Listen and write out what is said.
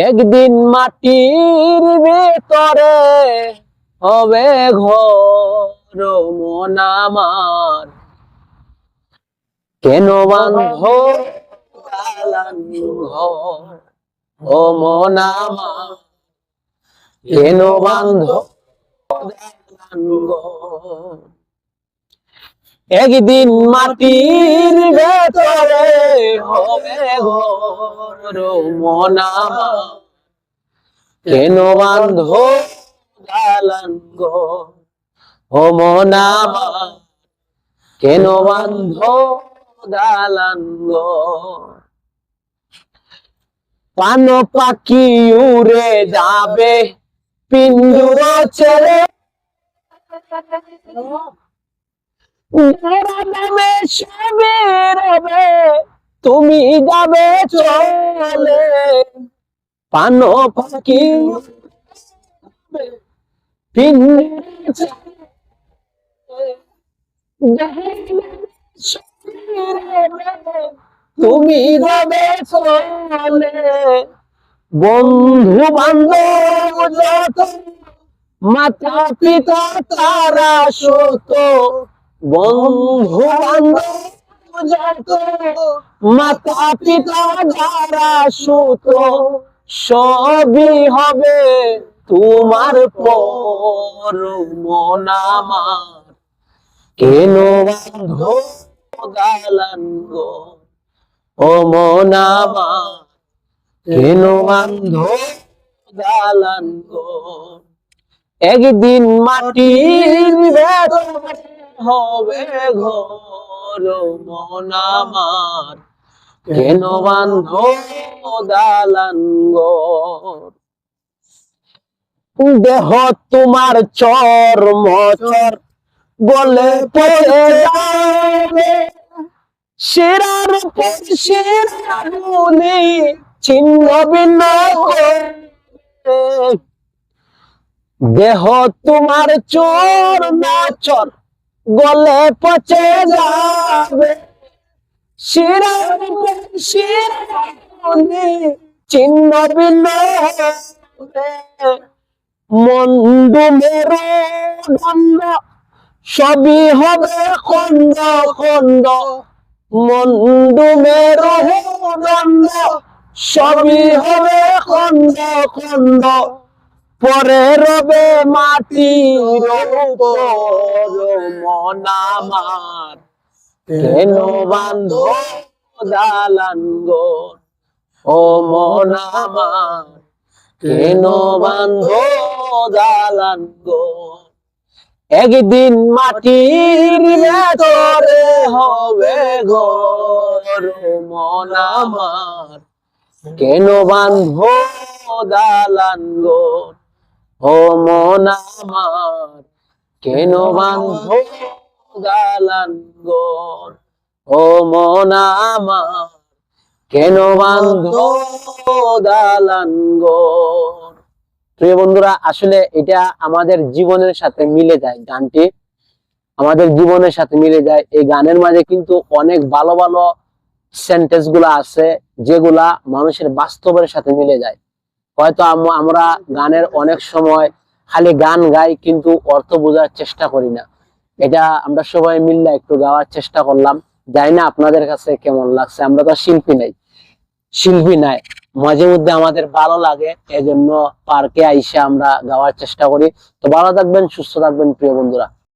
একদিন মাটির ভেতরে হবে ঘর মন আমার। কেন বান্ধ ও মন আমার। কেন বান্ধ একদিন মাটির ভেতরে হবে মন। কেন বান্ধ ও মন। কেন বান্ধ পান পাখি উড়ে যাবে পিঞ্জুর ছেড়ে। তুমি যাবে চলে। পান পাখি তুমি যাবে চলে। বন্ধু বান্ধব মাতা পিতা তারা সত বন্ধু মাতা পিতা যারা সুত, সবই হবে তোমার পর মন কেন বান্ধ গালান গো? ও মন কেন বান্ধ গালান একদিন মাটির ভেতর হবে ঘর মন আমার। কেন বান্ধ দালান দেহ তোমার চর মচর, বলে পড়ে যাবে। শিরার পর ভিন্ন। দেহ তোমার চোর না চর গলে পচে যাবে। ছিন্ন ভিন্ন। মন্দ সবই হবে খন্ড খন্ড। মন্দ সবই হবে খন্ড খন্ড। পরে রবে মাটির উপর মন কেন বান্ধ দালান গো? ও মন আমার কেন বান্ধ দালান গো? একদিন মাটির ভেতরে হবে ঘর মন কেন বান্ধ দালান গো? ও মন আমার, কেন বান্ধ ও মন আমার, কেন বান্ধ প্রিয় বন্ধুরা, আসলে এটা আমাদের জীবনের সাথে মিলে যায় গানটি। আমাদের জীবনের সাথে মিলে যায়। এই গানের মাঝে কিন্তু অনেক ভালো ভালো সেন্টেন্সগুলা আছে, যেগুলা মানুষের বাস্তবের সাথে মিলে যায়। হয়তো আমরা গানের অনেক সময় খালি গান গাই, কিন্তু অর্থ বোঝার চেষ্টা করি না। এটা আমরা সবাই মিললে একটু গাওয়ার চেষ্টা করলাম। জানি না আপনাদের কাছে কেমন লাগছে, আমরা তো শিল্পী নাই। শিল্পী নাই। মাঝে মধ্যে আমাদের ভালো লাগে, এজন্য পার্কে আইসে আমরা গাওয়ার চেষ্টা করি। তো ভালো থাকবেন, সুস্থ থাকবেন, প্রিয় বন্ধুরা।